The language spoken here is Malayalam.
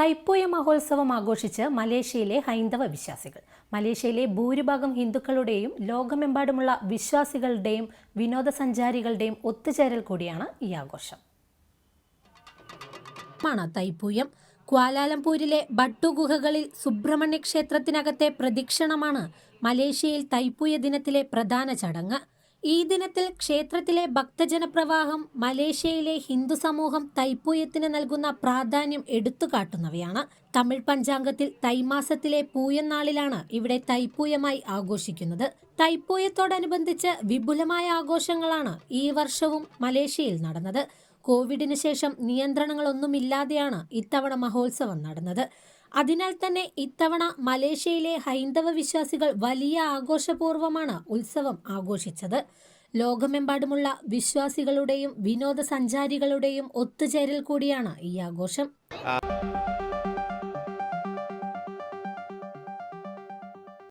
തൈപ്പൂയ മഹോത്സവം ആഘോഷിച്ച് മലേഷ്യയിലെ ഹൈന്ദവ വിശ്വാസികൾ. മലേഷ്യയിലെ ഭൂരിഭാഗം ഹിന്ദുക്കളുടെയും ലോകമെമ്പാടുമുള്ള വിശ്വാസികളുടെയും വിനോദസഞ്ചാരികളുടെയും ഒത്തുചേരൽ കൂടിയാണ് ഈ ആഘോഷം. മണ തൈപ്പൂയം. ക്വാലാലംപൂരിലെ ബട്ടു ഗുഹകളിൽ സുബ്രഹ്മണ്യ ക്ഷേത്രത്തിനകത്തെ പ്രദക്ഷിണമാണ് മലേഷ്യയിൽ തൈപ്പൂയ ദിനത്തിലെ പ്രധാന ചടങ്ങ്. ഈ ദിനത്തിൽ ക്ഷേത്രത്തിലെ ഭക്തജനപ്രവാഹം മലേഷ്യയിലെ ഹിന്ദു സമൂഹം തൈപ്പൂയത്തിന് നൽകുന്ന പ്രാധാന്യം എടുത്തുകാട്ടുന്നവയാണ്. തമിഴ് പഞ്ചാംഗത്തിൽ തൈമാസത്തിലെ പൂയനാളിലാണ് ഇവിടെ തൈപ്പൂയമായി ആഘോഷിക്കുന്നത്. തൈപ്പൂയത്തോടനുബന്ധിച്ച് വിപുലമായ ആഘോഷങ്ങളാണ് ഈ വർഷവും മലേഷ്യയിൽ നടന്നത്. കോവിഡിന് ശേഷം നിയന്ത്രണങ്ങളൊന്നുമില്ലാതെയാണ് ഇത്തവണ മഹോത്സവം നടന്നത്. അതിനാൽ തന്നെ ഇത്തവണ മലേഷ്യയിലെ ഹൈന്ദവ വിശ്വാസികൾ വലിയ ആഘോഷപൂർവമാണ് ഉത്സവം ആഘോഷിച്ചത്. ലോകമെമ്പാടുമുള്ള വിശ്വാസികളുടെയും വിനോദസഞ്ചാരികളുടെയും ഒത്തുചേരൽ കൂടിയാണ് ഈ ആഘോഷം.